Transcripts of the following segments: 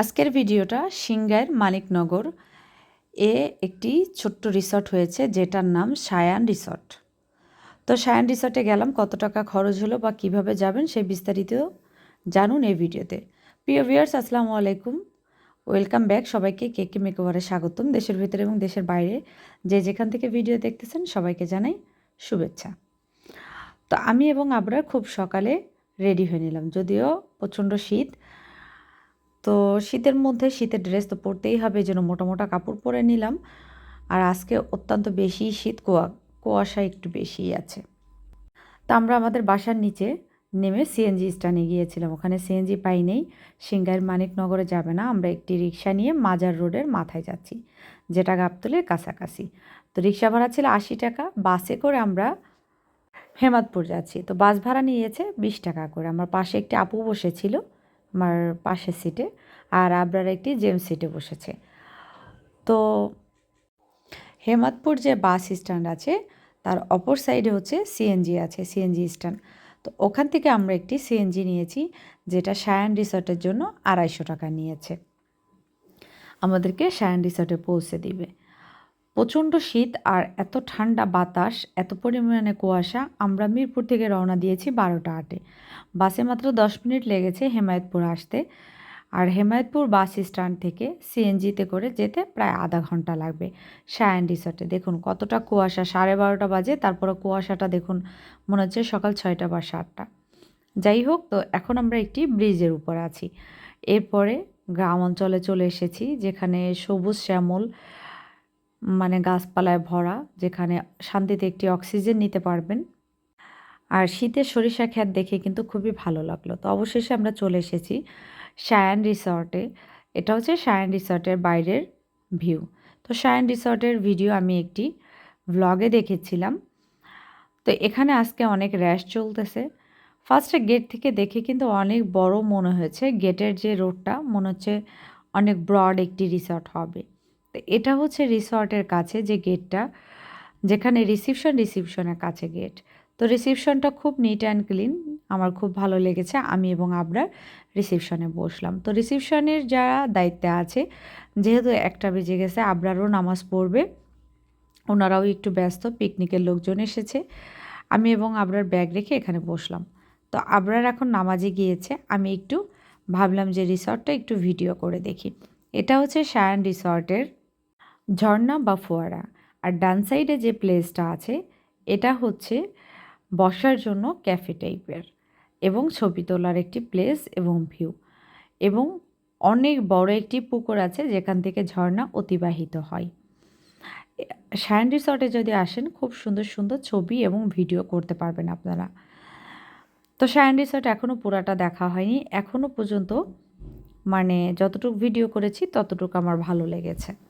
আজকের ভিডিওটা সিংগাইর মানিকনগর এ একটি ছোট্ট রিসর্ট হয়েছে, যেটার নাম সায়ান রিসর্ট। তো সায়ান রিসর্টে গেলাম, কত টাকা খরচ হলো বা কীভাবে যাবেন সেই বিস্তারিত জানুন এই ভিডিওতে। প্রিয় ভিউয়ার্স, আসসালামু আলাইকুম। ওয়েলকাম ব্যাক সবাইকে কেকে মেকওভারে স্বাগতম। দেশের ভিতরে এবং দেশের বাইরে যে যেখান থেকে ভিডিও দেখতেছেন সবাইকে জানাই শুভেচ্ছা। তো আমি এবং আবরার খুব সকালে রেডি হয়ে নিলাম, যদিও প্রচণ্ড শীত তো শীতের মধ্যে শীতের ড্রেস তো পরতেই হবে জন্য মোটা মোটা কাপড় পরে নিলাম। আর আজকে অত্যন্ত বেশি শীত, কুয়া, কুয়াশা একটু বেশিই আছে। তা আমরা আমাদের বাসার নিচে নেমে সিএনজি স্ট্যান্ডে গিয়েছিলাম। ওখানে সিএনজি পাই নেই সিংগাইর মানিকনগরে যাবে না। আমরা একটি রিক্সা নিয়ে মাজার রোডের মাথায় যাচ্ছি, যেটা গাবতলের কাছাকাছি। তো রিক্সা ভাড়া ছিল আশি টাকা, বাসে করে আমরা হেমাদপুর যাচ্ছি। তো বাস ভাড়া নিয়েছে বিশ টাকা করে। আমার পাশে একটি আপু বসেছিল আমার পাশের সিটে আর আবরার একটি জেমস সিটে বসেছে। তো হেমাদপুর যে বাস স্ট্যান্ড আছে, তার অপর সাইডে হচ্ছে সিএনজি আছে সিএনজি স্ট্যান্ড তো ওখান থেকে আমরা একটি সিএনজি নিয়েছি, যেটা সায়ান রিসর্টের জন্য আড়াইশো টাকা নিয়েছে। আমাদেরকে সায়ান রিসর্টে পৌঁছে দিবে। প্রচণ্ড শীত আর এত ঠান্ডা বাতাস, এত পরিমাণে কুয়াশা, আমরা মিরপুর থেকে রওনা দিয়েছি বারোটা আটে। বাসে মাত্র দশ মিনিট লেগেছে হেমায়তপুর আসতে। আর হেমায়তপুর বাস স্ট্যান্ড থেকে সিএনজিতে করে যেতে প্রায় আধা ঘণ্টা লাগবে সায়ান রিসর্টে। দেখুন কতটা কুয়াশা, সাড়ে বারোটা বাজে তারপরে কুয়াশাটা দেখুন মনে হচ্ছে সকাল ছয়টা বা সাতটা। যাই হোক, তো এখন আমরা একটি ব্রিজের উপর আছি। এরপরে গ্রাম অঞ্চলে চলে এসেছি, যেখানে সবুজ শ্যামল মানে গাছপালায় ভরা, যেখানে শান্তিতে একটি অক্সিজেন নিতে পারবেন। আর শীতের সরিষা খ্যাত দেখে কিন্তু খুবই ভালো লাগল। তো অবশেষে আমরা চলে এসেছি সায়ান রিসর্টে। এটা হচ্ছে সায়ান রিসর্টের বাইরের ভিউ। তো সায়ান রিসর্টের ভিডিও আমি একটি ভ্লগে দেখেছিলাম। তো এখানে আজকে অনেক র্যাশ চলতেছে। ফার্স্টে গেট থেকে দেখে কিন্তু অনেক বড় মনে হয়েছে। গেটের যে রোডটা মনে হচ্ছে অনেক ব্রড একটি রিসর্ট হবে। তো এটা হচ্ছে রিসর্টের কাছে যে গেটটা, যেখানে রিসিপশন রিসিপশনের কাছে গেট। তো রিসিপশনটা খুব নিট অ্যান্ড ক্লিন আমার খুব ভালো লেগেছে, আমি এবং আবরার রিসিপশনে বসলাম। তো রিসিপশনের যারা দায়িত্বে আছে, যেহেতু একটা বেজে গেছে, আবরারও নামাজ পড়বে, ওনারাও একটু ব্যস্ত, পিকনিকের লোকজন এসেছে, আমি এবং আবরার ব্যাগ রেখে এখানে বসলাম। তো আবরার এখন নামাজে গিয়েছে, আমি একটু ভাবলাম যে রিসর্টটা একটু ভিডিও করে দেখি। এটা হচ্ছে সায়ান রিসর্টের ঝর্ণা বা ফোয়ারা। আর ডান সাইডে যে প্লেসটা আছে, এটা হচ্ছে বসার জন্য ক্যাফে টাইপের এবং ছবি তোলার একটি প্লেস এবং ভিউ। এবং অনেক বড় একটি পুকুর আছে, যেখান থেকে ঝর্ণা অতিবাহিত হয়। সায়ান রিসর্টে যদি আসেন, খুব সুন্দর সুন্দর ছবি এবং ভিডিও করতে পারবেন আপনারা। তো সায়ান রিসর্ট এখনও পুরাটা দেখা হয়নি। এখনও পর্যন্ত মানে যতটুকু ভিডিও করেছি, ততটুকু আমার ভালো লেগেছে।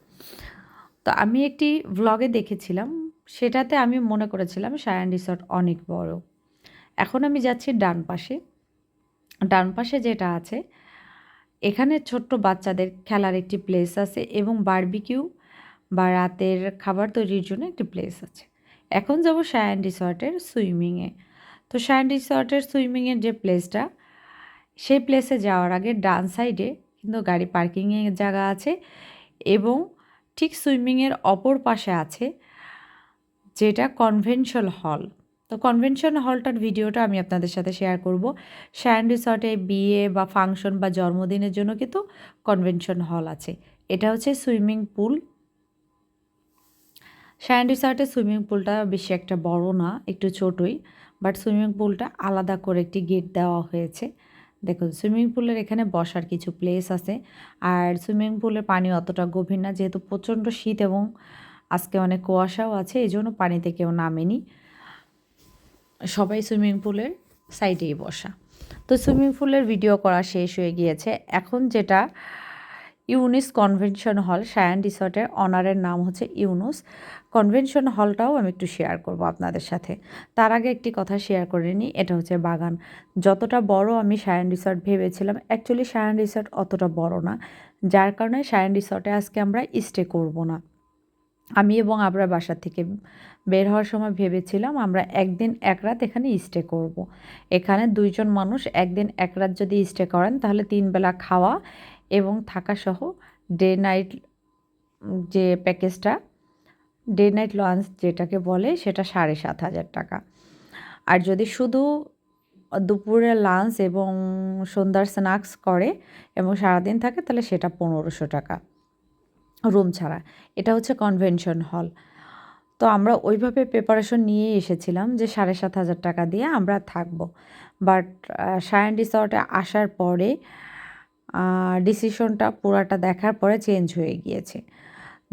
তো আমি একটি ভ্লগে দেখেছিলাম। সেটাতে আমি মনে করেছিলাম সায়ান রিসর্ট অনেক বড়। এখন আমি যাচ্ছি ডান পাশে। ডান পাশে যেটা আছে, এখানে ছোট্ট বাচ্চাদের খেলার একটি প্লেস আছে এবং বারবিকিউ বা রাতের খাবার তৈরির জন্য একটি প্লেস আছে। এখন যাব সায়ান রিসর্টের সুইমিংয়ে তো সায়ান রিসর্টের সুইমিংয়ের যে প্লেসটা সেই প্লেসে যাওয়ার আগে ডান সাইডে কিন্তু গাড়ি পার্কিংয়ের জায়গা আছে এবং ঠিক সুইমিংয়ের অপর পাশে আছে, যেটা কনভেনশন হল। তো কনভেনশন হলটার ভিডিওটা আমি আপনাদের সাথে শেয়ার করব। শ্যান রিসর্টে বিয়ে বা ফাংশন বা জন্মদিনের জন্য কিন্তু কনভেনশন হল আছে। এটা হচ্ছে সুইমিং পুল। শ্যান রিসর্টে সুইমিং পুলটা বেশি একটা বড় না, একটু ছোটই, বাট সুইমিং পুলটা আলাদা করে একটি গেট দেওয়া হয়েছে। দেখুন, সুইমিং পুলের এখানে বসার কিছু প্লেস আছে। আর সুইমিং পুলের পানি অতটা গভীর না, যেহেতু প্রচণ্ড শীত এবং আজকে অনেক কুয়াশাও আছে এই জন্য পানিতে কেউ নামেনি। সবাই সুইমিং পুলের সাইডেই বসা। তো সুইমিং পুলের ভিডিও করা শেষ হয়ে গিয়েছে। এখন যেটা ইউনিস কনভেনশন হল, সায়ান রিসর্টের অনারের নাম হচ্ছে ইউনুস। কনভেনশন হলটাও আমি একটু শেয়ার করব আপনাদের সাথে। তার আগে একটি কথা শেয়ার করে নিই, এটা হচ্ছে বাগান। যতটা বড় আমি সায়ান রিসর্ট ভেবেছিলাম অ্যাকচুয়ালি সায়ান রিসর্ট অতটা বড় না। যার কারণে সায়ান রিসর্টে আজকে আমরা স্টে করব না। আমি এবং আমরা বাসার থেকে বের হওয়ার সময় ভেবেছিলাম, আমরা একদিন এক রাত এখানে স্টে করব। এখানে দুইজন মানুষ একদিন এক রাত যদি স্টে করেন, তাহলে তিন বেলা খাওয়া এবং থাকাসহ ডে নাইট যে প্যাকেজটা, ডে নাইট লঞ্চ যেটাকে বলে, সেটা সাড়ে সাত হাজার টাকা। আর যদি শুধু দুপুরে লাঞ্চ এবং সন্ধ্যার স্ন্যাক্স করে এবং সারাদিন থাকে, তাহলে সেটা পনেরোশো টাকা রুম ছাড়া। এটা হচ্ছে কনভেনশন হল। তো আমরা ওইভাবে প্রিপারেশন নিয়ে এসেছিলাম যে সাড়ে সাত হাজার টাকা দিয়ে আমরা থাকব। বাট সায়ান রিসর্টে আসার পরে ডিসিশনটা পুরাটা দেখার পরে চেঞ্জ হয়ে গিয়েছে।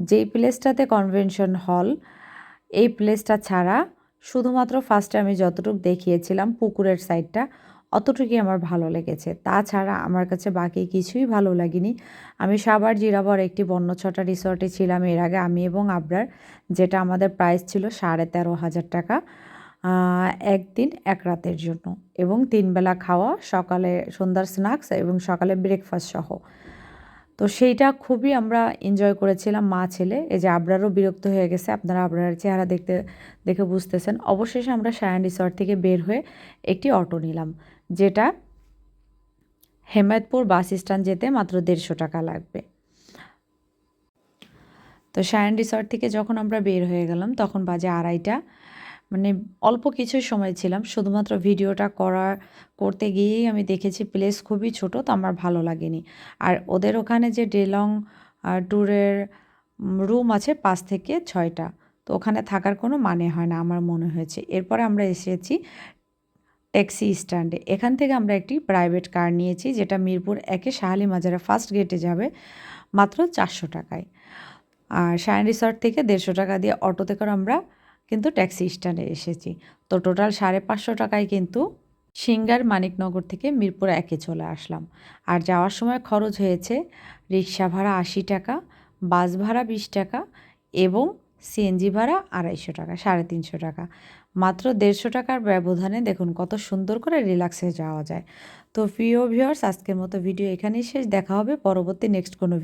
যেই প্লেসটাতে কনভেনশন হল, এই প্লেসটা ছাড়া শুধুমাত্র ফার্স্টে আমি যতটুকু দেখিয়েছিলাম পুকুরের সাইডটা অতটুকুই আমার ভালো লেগেছে। তাছাড়া আমার কাছে বাকি কিছুই ভালো লাগেনি। আমি সাবার জিরাবর একটি বন্যছটা রিসর্টে ছিলাম এর আগে আমি এবং আবরার, যেটা আমাদের প্রাইস ছিল সাড়ে তেরো হাজার টাকা। একদিন, এক রাতের জন্য। এবং তিনবেলা খাওয়া, সকালে সন্ধ্যার স্ন্যাক্স এবং সকালে ব্রেকফাস্ট সহ। তো সেইটা খুবই আমরা এনজয় করেছিলাম, মা ছেলে। এই যে আবরারও বিরক্ত হয়ে গেছে, আপনারা আবরার চেহারা দেখতে, দেখে বুঝতেছেন। অবশেষে আমরা সায়ান রিসর্ট থেকে বের হয়ে একটি অটো নিলাম, যেটা হেমায়তপুর বাস স্ট্যান্ড যেতে মাত্র দেড়শো টাকা লাগবে। তো সায়ান রিসর্ট থেকে যখন আমরা বের হয়ে গেলাম, তখন বাজে আড়াইটা। মানে অল্প কিছুই সময় ছিলাম। শুধুমাত্র ভিডিওটা করার, করতে গিয়েই আমি দেখেছি প্লেস খুবই ছোট, তো আমার ভালো লাগেনি। আর ওদের ওখানে যে ডেলং ট্যুরের রুম আছে পাঁচ থেকে ছয়টা, তো ওখানে থাকার কোনো মানে হয় না আমার মনে হয়েছে। এরপরে আমরা এসেছি ট্যাক্সি স্ট্যান্ডে এখান থেকে আমরা একটি প্রাইভেট কার নিয়েছি, যেটা মিরপুর একে শাহালি মাজারে ফার্স্ট গেটে যাবে মাত্র চারশো টাকায়। আর শাইন রিসর্ট থেকে দেড়শো টাকা দিয়ে অটোতে করে আমরা কিন্তু ট্যাক্সি স্ট্যান্ডে এসেছি। তো টোটাল সাড়ে পাঁচশো টাকায় কিন্তু সিঙ্গার মানিকনগর থেকে মিরপুর একে চলে আসলাম। আর যাওয়ার সময় খরচ হয়েছে রিক্সা ভাড়া আশি টাকা, বাস ভাড়া বিশ টাকা এবং সিএনজি ভাড়া আড়াইশো টাকা, সাড়ে তিনশো টাকা। মাত্র দেড়শো টাকার ব্যবধানে দেখুন কত সুন্দর করে রিল্যাক্সে যাওয়া যায়। তো প্রিয় ভিউয়ার্স, আজকের মতো ভিডিও এখানেই শেষ। দেখা হবে পরবর্তী নেক্সট কোনো